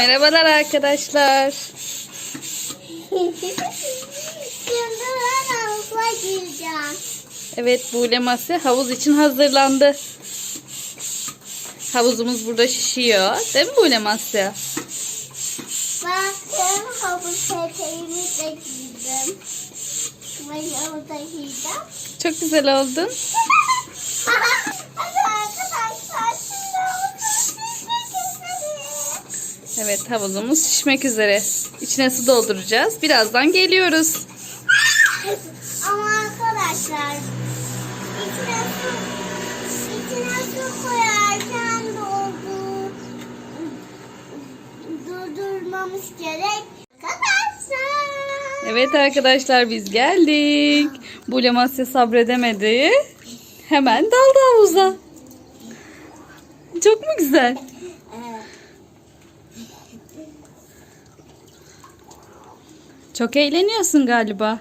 Merhabalar arkadaşlar. Ben. Evet Bule Masya havuz için hazırlandı. Havuzumuz burada şişiyor. Değil mi Bule Masya? Bakın havuz peteğimi de giydim. Ben havuza gireceğim. Çok güzel oldun. Evet havuzumuz şişmek üzere. İçine su dolduracağız. Birazdan geliyoruz. Ama arkadaşlar içine su, içine su koyarken doldu, durdurmamız gerek. Arkadaşlar. Evet arkadaşlar biz geldik. Bule Masya sabredemedi. Hemen daldı havuza. Çok mu güzel? Evet. Çok eğleniyorsun galiba. Aa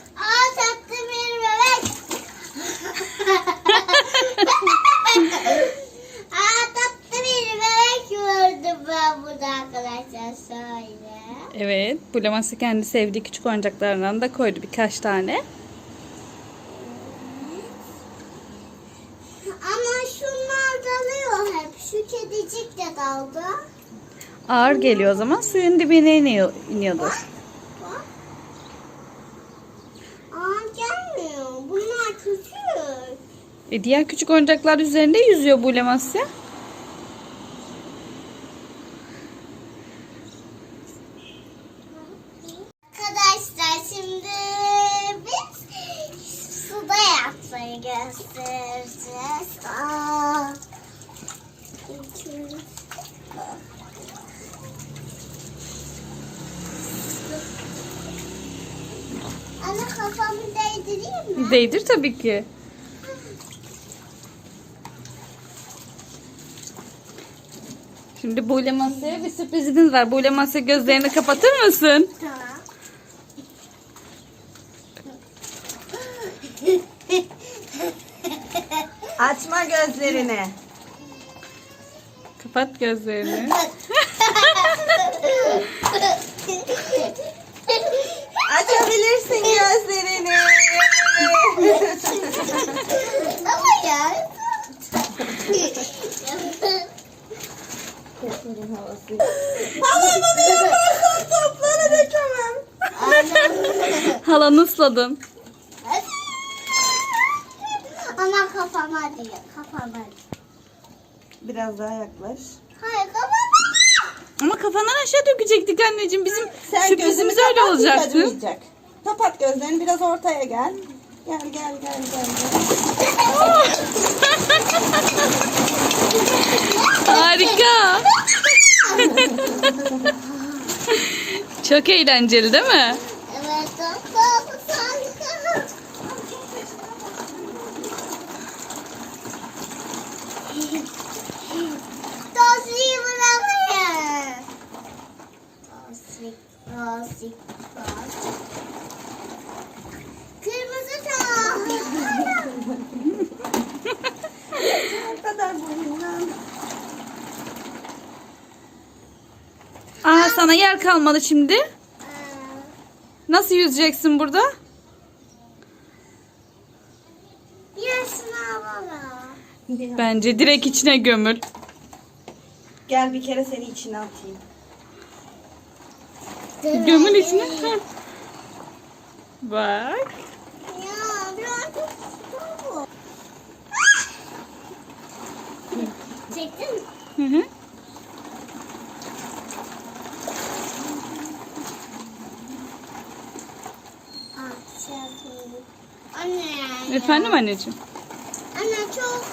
tatlı bir bebek. Aa tatlı bir bebek gördüm ben burada arkadaşlar şöyle. Evet, Bule Masya kendi sevdiği küçük oyuncaklarından da koydu birkaç tane. Ama şunlar dalıyor hep. Şu kedicik de daldı. Ağır geliyor o zaman suyun dibine iniyor, iniyordur. Bak. Aa gelmiyor. Bunlar küçük. E diğer küçük oyuncaklar üzerinde yüzüyor Bule Masya. Arkadaşlar şimdi biz suda yapmayı göstereceğiz. Aa. Ana kafamı değdireyim mi? Değdir tabii ki. Şimdi Bule Masya'ya bir sürprizimiz var. Bule Masya gözlerini kapatır mısın? Tamam. Açma gözlerini. Kapat gözlerini. Açabilirsin gözlerini. Havamı yaparsan topları dökemem. Halanı ısladın. Ama kafama değil, kafama. Biraz daha yaklaş. Hayır kafama. Ama kafandan aşağı dökecektik anneciğim. Bizim Sen sürprizimiz gözünü öyle kapat, hiç olacaktı. acımayacak. Kapat gözlerini biraz ortaya gel. Gel gel gel gel. gel. Harika. Çok eğlenceli değil mi? Evet, kafamı sana yer kalmadı şimdi. Ee, Nasıl yüzeceksin burada? Bence direkt içine gömül. Gel bir kere seni içine atayım. Gömül içine. Bak. Çektin mi? Hı hı. Ah, çektim. Anne. Efendim anneciğim. Anne çok.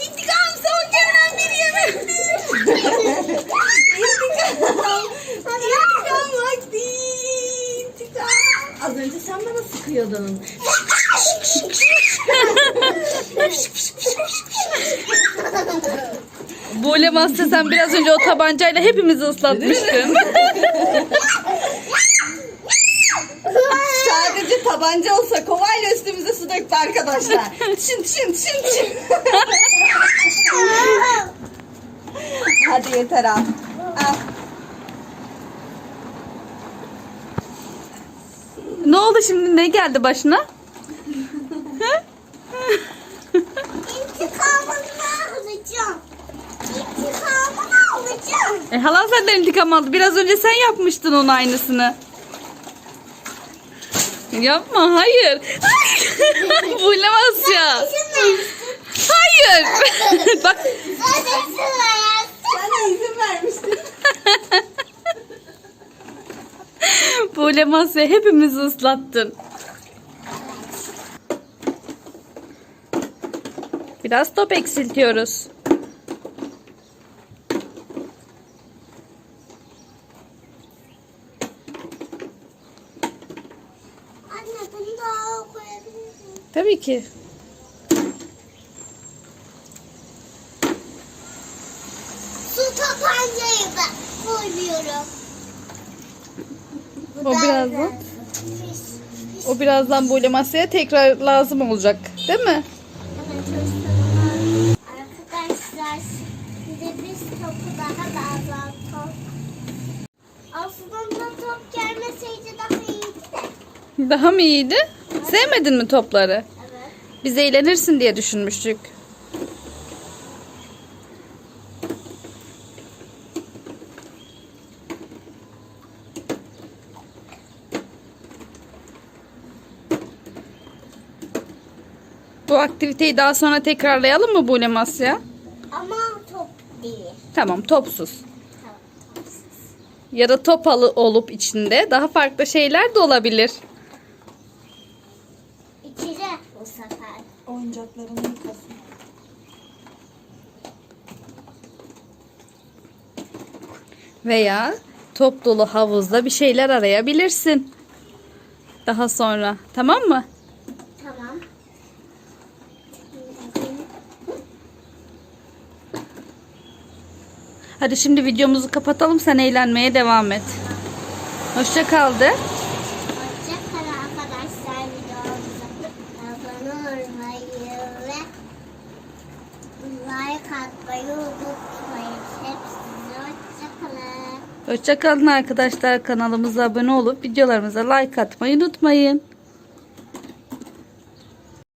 İntikam son gelen bir yemek. İntikam. İntikam vakti. İntikam. Az önce sen bana sıkıyordun. Master sen biraz önce o tabancayla hepimizi ıslatmıştın. Sadece tabanca olsa kovayla üstümüze su döktü. arkadaşlar. Çın çın çın çın. Hadi yeter al. Al. Ne oldu şimdi? Ne geldi başına? E, halan senden intikam aldı. Biraz önce sen yapmıştın onun aynısını. Yapma hayır. Bulamaz ya. Hayır. Bak. Sen izin vermiştin. Bulamaz ya hepimizi ıslattın. Biraz top eksiltiyoruz. Anne bunu daha koyabilir miyim? Tabii ki. Su tabancayı ben koyuyorum. O da birazdan-. O birazdan Bulemasya'ya tekrar lazım olacak. Değil mi? Arkadaşlar size biz topu daha lazım. Top. Aslında top gelmeseydi daha iyiydi. Daha mı iyiydi? Sevmedin mi topları? Evet. Biz eğlenirsin diye düşünmüştük. Bu aktiviteyi daha sonra tekrarlayalım mı Bule Masya? Ama top değil. Tamam topsuz. Tamam, topsuz. Ya da top olup içinde daha farklı şeyler de olabilir. Oyuncaklarını yıkasın. Veya top dolu havuzda bir şeyler arayabilirsin. Daha sonra. Tamam mı? Tamam. Hadi şimdi videomuzu kapatalım. Sen eğlenmeye devam et. Hoşça kal de. Hoşçakalın arkadaşlar videomuza abone olmayı ve like atmayı unutmayın. Hoşçakalın. Hoşça kalın arkadaşlar. Kanalımıza abone olup videolarımıza like atmayı unutmayın.